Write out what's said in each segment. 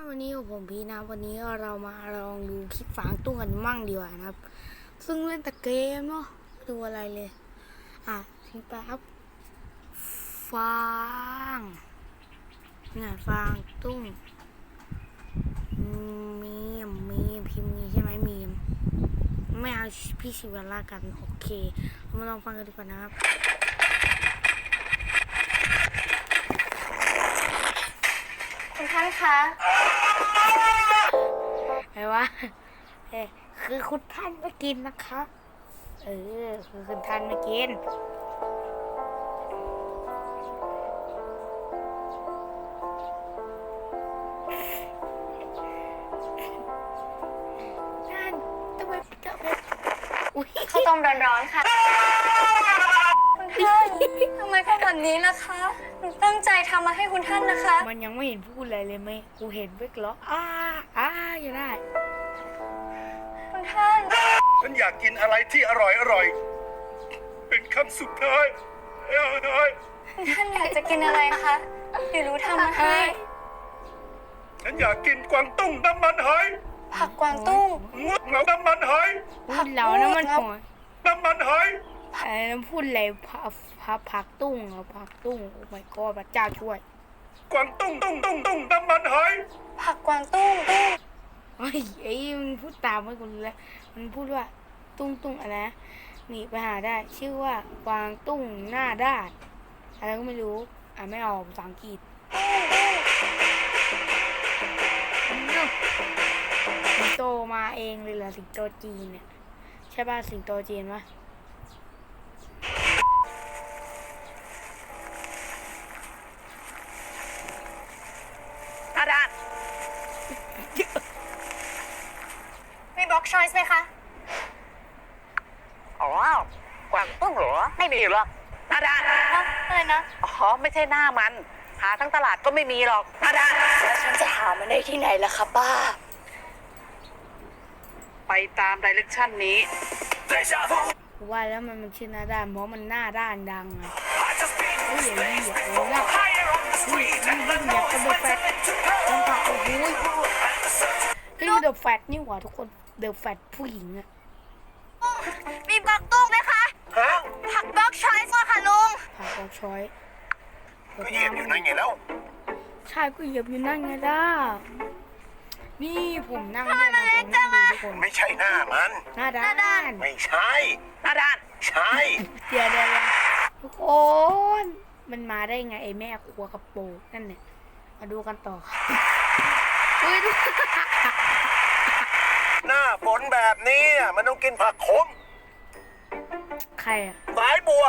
นวันนี้ผมพี่นะวันนี้เรามาลองดูคลิปฝังตุ้งกันมั่งดีกว่านะครับ ซึ่งเล่นแต่เกมเนาะดูอะไรเลย อะทิ้งไป๊บฟางเนี่ยฟางตุ้งมีมมีพิมพ์นี้ใช่ไหมมีมไม่เอาพี่ชิวลากันโอเคมาลองฟังกันดีกว่านะครับานคะแปลว่เออคือคุณท่านไม่กินนะคะเออ คือคุณท่านไม่กินท่านทำไมทำไมอุ้ยข้าวต้มร้อนๆค่ะ คุณท่านทำไมทำแบบนี้นะคะ ตั้งใจทำมาให้คุณท่านนะคะ มันยังไม่เห็นพูดอะไรเลยไหมกูเห็นเวกล้ออ้าอ้าอย่าได้ คุณท่าน ฉันอยากกินอะไรที่อร่อยอร่อย เป็นคำสุดท้ายเอ้ยท่านอยากจะกินอะไรคะเดี๋ยวรู้ทำมาให้ ฉันอยากกินกวางตุ้งน้ำมันหอยผักกวางตุ้งงวดเหงาน้ำมันหอยผักเหล้วนะมันหัวน้ำมันหอย อะไรนะพูดอะไรผักผักผักตุ้งครับผักตุ้งโอ้ my god พระเจ้าช่วย กวางตุ้งตุ้งตุ้งตุ้งน้ำมันหอยผักกวางตุ้งตุ้งไอ้ไอ้มันพูดตามไม่กูรู้แล้วมันพูดว่าตุ้งตุ้งอะไรนะนี่ไปหาได้ ชื่อว่ากวางตุ้งหน้าด้านอะไรก็ไม่รู้อะไม่ออกภาษาอังกฤษสิงโตมาเองเลยเหรอสิงโตจีนเนี่ยใช่ป่ะสิงโตจีนปะ ช้อยส์ไหมคะ อ๋อกวางตุ้งเหรอ ไม่มีหรอกตาดาเฮ้ยนะ อ๋อ ไม่ใช่หน้ามัน หาทั้งตลาดก็ไม่มีหรอกตาดาแล้วฉันจะหามันได้ที่ไหนล่ะคะป้า ไปตามดิเรกชันนี้ ว่าแล้วมันมันชื่หน้าด้านเพราะมันหน้าด้านดังอะโอ้ยนี้อย่าโอ้ยนี่นี่อยากจแฟนจังหวะโอ้โนี่เดอะแฟตนี่หว่าทุกคนเดอะแฟตผู้หญิงอะมีบล็อกตุ้งไหมคะผักบล็อกชอยส์ค่ะลุงผักบล็อกชอยก็เหยียบอยู่นั่นไงแล้วใช่ก็เหยียบอยู่นั่นไงล่ะนี่ผมนั่งทำไมมันเล็กจังอะไม่ใช่หน้ามันหน้าด้านไม่ใช่หน้าด้านใช่เดี๋ยวเดี๋ยวทุกคนมันมาได้ไงไอ้แม่ครัวกระโปงนั่นเนี่ยมาดูกันต่อค่ะ หน้าฝนแบบนี้มันต้องกินผักขม ใครอะสายบัว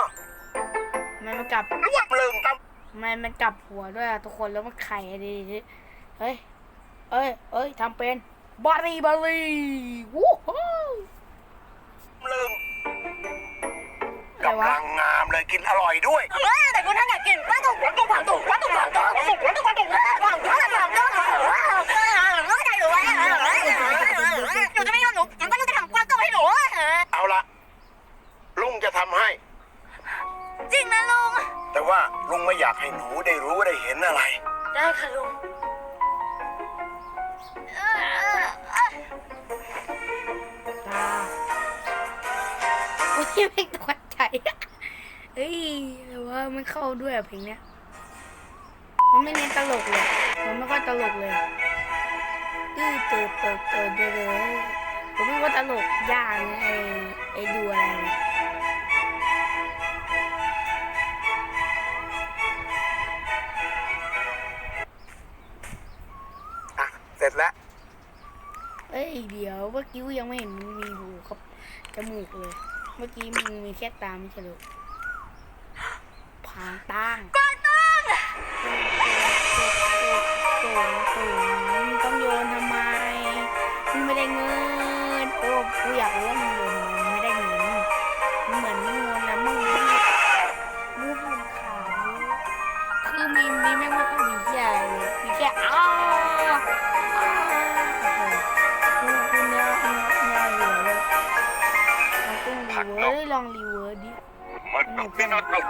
ทำไมมันกลับลวกลึงกันไมมันกลับหัวด้วยทุกคนแล้วมันไข่อะดีเฮ้ยเอ้ยเอ้ยทำเป็นบารีบารีวู้ฮู้ำลึงกำลังงามเลยกินอร่อยด้วยเฮ้ยแต่คนนั้นอยากกินว่าถูกว่าถูผักถูว่าถูกผักถูว่าถูว่าถูกผักถูว่าถูผักถู ให้ จริงนะลุง แต่ว่าลุงไม่อยากให้หนูได้รู้ได้เห็นอะไร ได้ค่ะลุงตาโอ้ยไม่ตกใจเฮ้ยแต่ว่ามันเข้าด้วยอะเพลงเนี้ย มันไม่เน้นตลกเลย มันไม่ค่อยตลกเลยตื้อเติร์ดเติร์ดเติร์ดเติร์ดเลยผมไม่ว่าตลกยากนะไอไอดูอะไรเนี่ย จแล้วเอ้ยเดี๋ยวเมื่อกี้ยังไม่เห็นมันมีหูครับจมูกเลย เมื่อกี้มึงมีแค่ตาไม่ใช่เหรอผางตั้งกวางตั้งโตโตมึงต้องโยนทำไมมึงไม่ได้เงินโอ้กูอยากรู้ว่ามึงโยน no pinutol.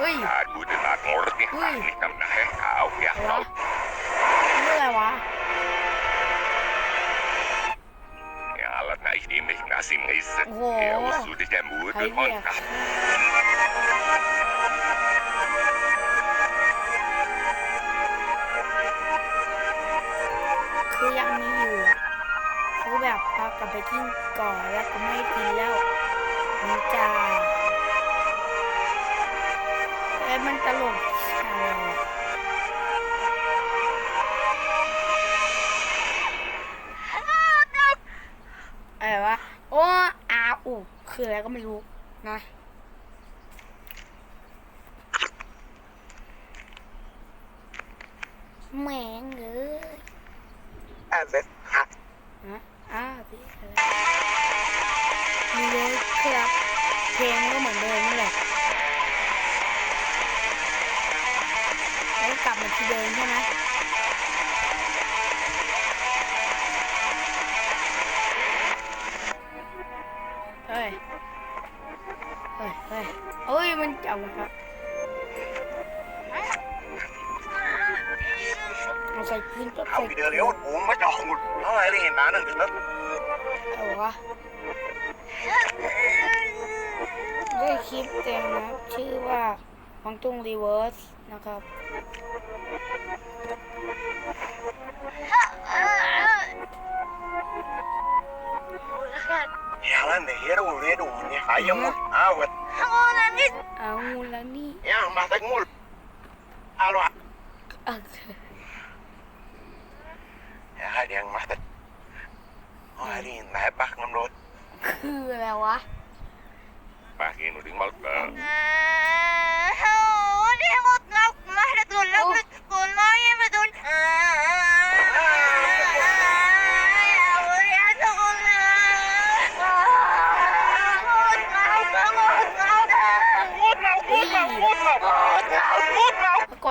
Uy. Ako din at mordi ka ni tam na hen kao kya kao. Ano na wa? Ja, alat na ich nehme ich nasim nis. Ja, was du dich der Mut und Kraft. Cứ ยังมีอยู่คือแบบพากลับไปกินก่อนแล้วก็ไม่กินแล้ว นจะเอ้ยมันตลกอะไรอะอะไรวะ โอ้อาอุคืออะไรก็ไม่รู้นะแหมงเลยอะเสร็จอะฮะอ้าวพี่อะ ฮ้ยเฮ้ยเอ้ยมันจับครับเอาใส่ขึ้นก็เอาใส่ไปเดือเลี้ยวหูไม่จองหมดเอาอะไรได้เห็นหนานั่นถึงแล้วเอาวะด้วยคลิปเต็มนะครับ ชื่อว่าวังตุ้งรีเวิร์สนะครับอย่างนั้นเนี่ยเฮียดูเรียดูเนี่ยหายยังหมดอ้าวเว้ยเอาละนี่ยังมาตั้งมุลเอาละเอออย่าให้เดียงมาตั้งเอาอะไรนี่ไหนปักน้ำรถคืออะไรวะ Pakin uding malta. เมื่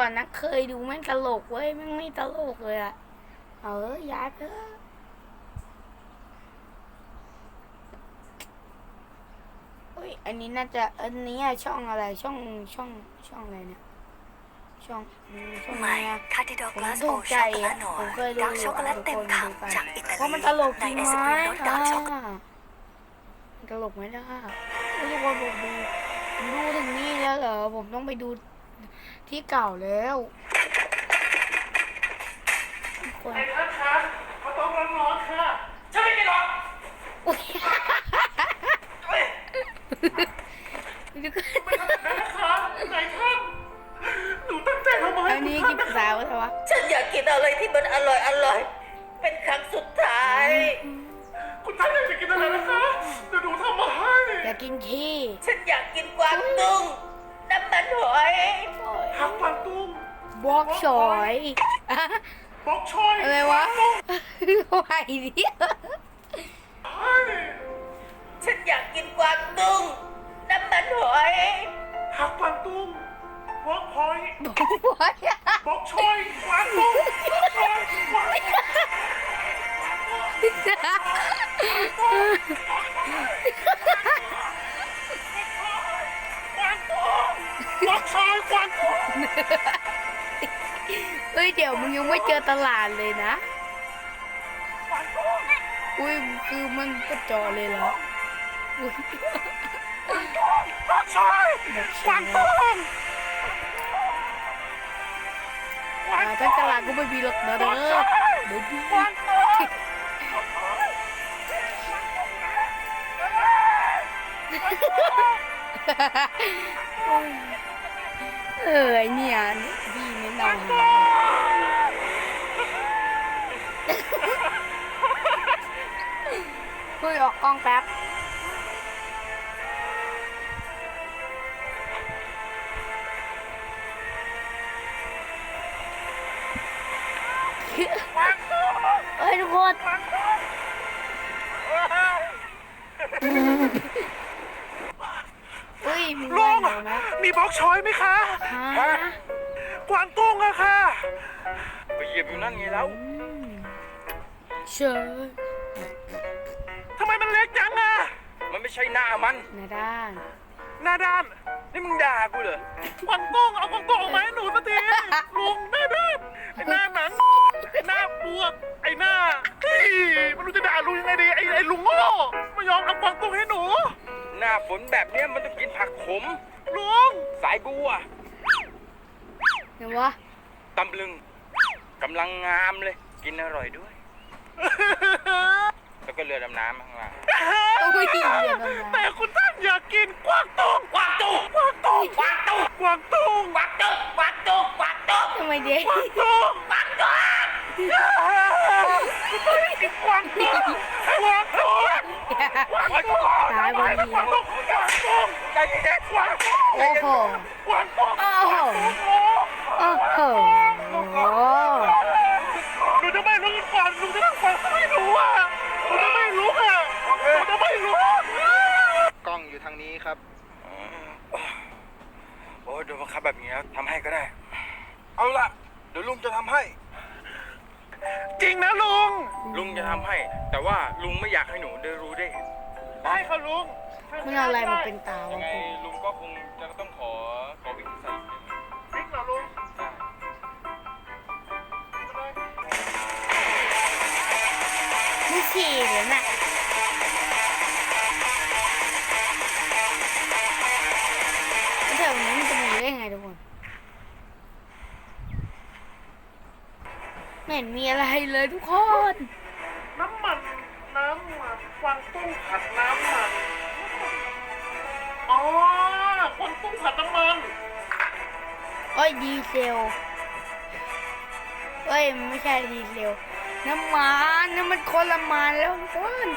อก่อนนะเคยดูแม่งตลกเว้ยแม่งไม่ตลกเลยอะเออย้ายไปเถอะอุ้ยอันนี้น่าจะอันนี้อะช่องอะไรช่องช่องช่องอะไรเนี่ยช่องอืมช่องไหนอะคาติดอกผมลาสถูโอกใจช็อกโกแลอะตหนอผมเคยดูดาร์กช็อกโกแลตเต็มทุกคนคำจากอิตาลีเพราะมันตลกจริงในไหไอมศกรีมรสดาร์กช็อกโกแลตอ่ามันตลกไหมล่ะไม่ใช่ว่าผมดูผมดูถึงนี่แล้วเหรอผมต้องไปดู ที่เก่าแล้วคนท่านคะมาต้องร้อนๆค่ะฉันไม่กินหรอกอุ๊ยนะคะไหนท่านหนูตั้งใจทำมาให้อันนี้กินสาวแต่ว่าฉันอยากกินอะไรที่มันอร่อยอร่อย เป็นครั้งสุดท้าย คุณท่านอยากจะกินอะไรนะคะเดี๋ยวหนูทำมาให้อยากกินขี้ ฉันอยากกินกวางตุ้ง น้ำมันหอยผักกวางตุ้งบอกฉอยอะบล็อกชอยอะไรวะไหวดิให้ฉันอยากกินกวางตุ้งน้ำมันหอยผักกวางตุ้งบล็อกพอยบอกไว้อะบล็อกชอยกวางตุ้งบล็อกชอยกวางตุ้ง กชอยกวางตุ้งเฮ้ยเดี๋ยวมึงยังไม่เจอตลาดเลยนะอุ้ยคือมันก็จอเลยเหรออุ้ยบล็อกชอยกวางตุ้งอ่าทั้งตลาดก็ไม่มีหรอกนะเด้อเดี๋ยวดู เออไอเนี่ยพี่ไม่เดาหาเฮ้ยออกกล้องแป๊บเฮ้ยทุกคน มึงลุว่างเหรอนะมีบล็อกชอยไหมคะฮะ กวางตุ้งอะค่ะ ไปเหยียบอยู่นั่นไงแล้วเชยทำไมมันเล็กจังอะมันไม่ใช่หน้ามัน นาด้านหน้าด้าน นี่มึงด่ากูเหรอกวางตุ้งเอากวางตุ้งออกมาให้หนูสักทีลุงหน้าด้านไอ้หน้าหนังไอ้หน้าบวบไอ้หน้าเฮ้ยไม่รู้จะด่าลุงยังไงดีไอ้ไอ้ลุงโง่ไม่ยอมเอากวางตุ้งให้หนู หน้าฝนแบบเนี้ยมันต้องกินผักขมลุงสายบัวเห็นวะตำลึงกำลังงามเลย กินอร่อยด้วย แล้วก็เรือดำน้ำข้างล่างโอ้ยเดี๋ยวทำไมแต่คุณท่านอยากกินกวางตุ้งกวางตุ้งกวางตุ้งกวางตุ้งกวางตุ้งกวางตุ้งกวางตุ้งกวางตุ้งทำไมเด็กกวางตุ้งกวางตุ้งกินกวางตุ้งกวางตุ้งกวาง ตุ้งตายบนกเรือวางตุ้งกวางตุ้งใจเย็นๆกวางตุ้งโอ้โหกวางตุ้งโอ้โห โอ้โหหนูจะไม่รู้ก่อนหนูจะต้องฟังไม่รู้อะหนูจะไม่รู้อะหนูจะไม่รู้กล้องอยู่ทางนี้ครับ โอ้โดนบังคับแบบนี้ทำให้ก็ได้ เอาล่ะเดี๋ยวลุงจะทำให้ จริงนะลุง ลุงจะทำให้ แต่ว่าลุงไม่อยากให้หนูได้รู้ได้เห็นได้ค่ะลุงมันเอาอะไรมาเป็นตายัวะงไงคุณลุงก็คงจะต้องขอขอวิ่งใส่นิดนึงจริงเหรอลุงใช่มึงขี่เหรอน่ะ นมีอะไรเลยทุกคน น้ำมันน้ำมันกวางตุ้งผัดน้ำมัน อ๋อกวางตุ้งผัดน้ำมันเอ้ยดีเซลเอ้ยมันไม่ใช่ดีเซลน้ำมันน้ำมันคนละมันแล้วทุกคน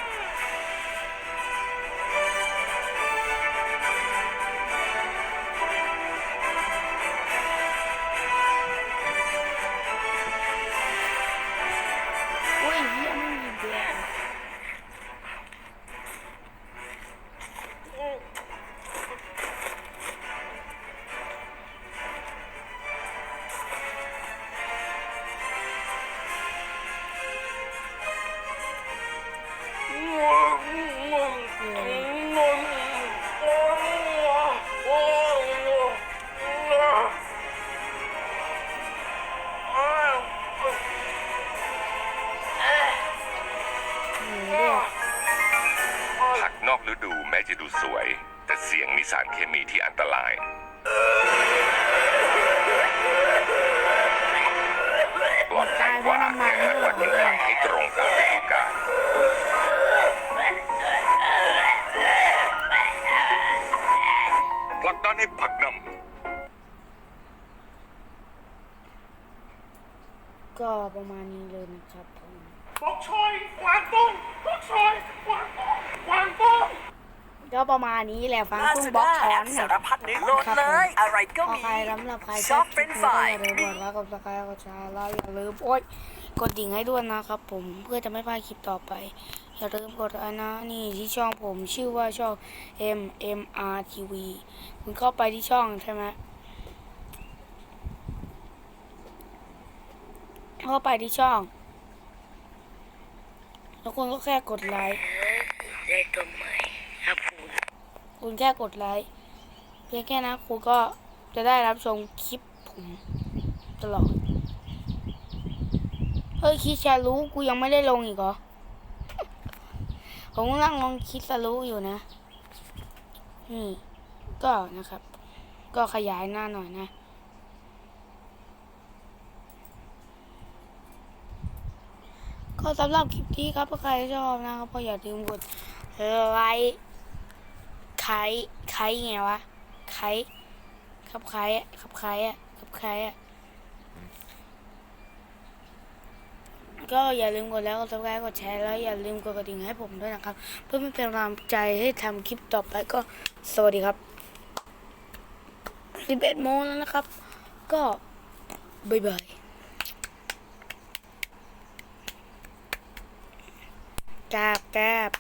เคมีที่อันตราย ปลอดภัยกว่าแค่ว่ากินผักให้ตรงตามฤดูกาลผลักดันให้ผักนำก็ประมาณนี้เลยนะครับผม บกชอยกวางตุ้งบกชอยกวางตุ้งกวางตุ้ง ก็ ประมาณนี้แหละฟังตุ้งบล็อกช้อนสารพัดนึกโหลดเลยอะไรก็ก็มีใครสำหรับใครชอบเฟรนช์ฟรายอย่าลืมกดไลค์กดซับสไครต์กดแชร์แล้วอย่าลืมโอ๊ยกดดิ่งให้ด้วยนะครับผมเพื่อจะไม่พลาดคลิปต่อไป อย่าลืมกดอันนะ นี่ที่ช่องผมชื่อว่าช่อง M M R T V คุณเข้าไปที่ช่องใช่ไหมเข้าไปที่ช่อง แล้วคุณก็แค่กดไลค์ได้ก็ไม่ครับคุณ คุณแค่กดไลค์เพียงแค่นั้นคุณก็จะได้รับชมคลิปผมตลอด เฮ้ยคิดชารู้กูยังไม่ได้ลงอีกเหรอ ผมกำลังลงคิดสรู้อยู่นะ นี่ก็นะครับ ก็ขยายหน้าหน่อยนะก็สำหรับคลิปนี้ครับใครชอบนะครับก็อย่าลืมกดไลค์ ไคไคไงวะไคครับไคอะครับไคอะครับไคอะก็อย่าลืมกดแล้วกดซับสไครต์กดแชร์แล้วอย่าลืมกดกระดิ่งให้ผมด้วยนะครับ เพื่อเป็นกำลังใจให้ทำคลิปต่อไปก็สวัสดีครับ11โมงแล้วนะครับ ก็บ๊ายบายกราบกราบ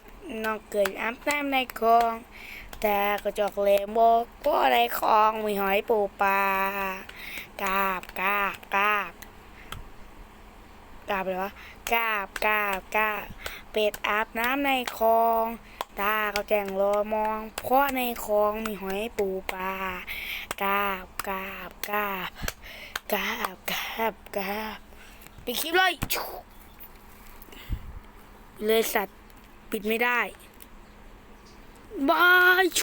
นองเกิดอาบน้ำในคลอง ต่กระจกเลมโบกก็ในคลองมีหอยปูปลากาบกาบกาบกาบเลยวะกาบกาบกาบเป็ดอาบน้ำในคลอง ตาเขาแจงรอมอง เพราะในคลองมีหอยปูปลากาบกาบกาบกาบกาบกาบไปดคลิปเลยเลยสัตว์ปิดไม่ได้ บาย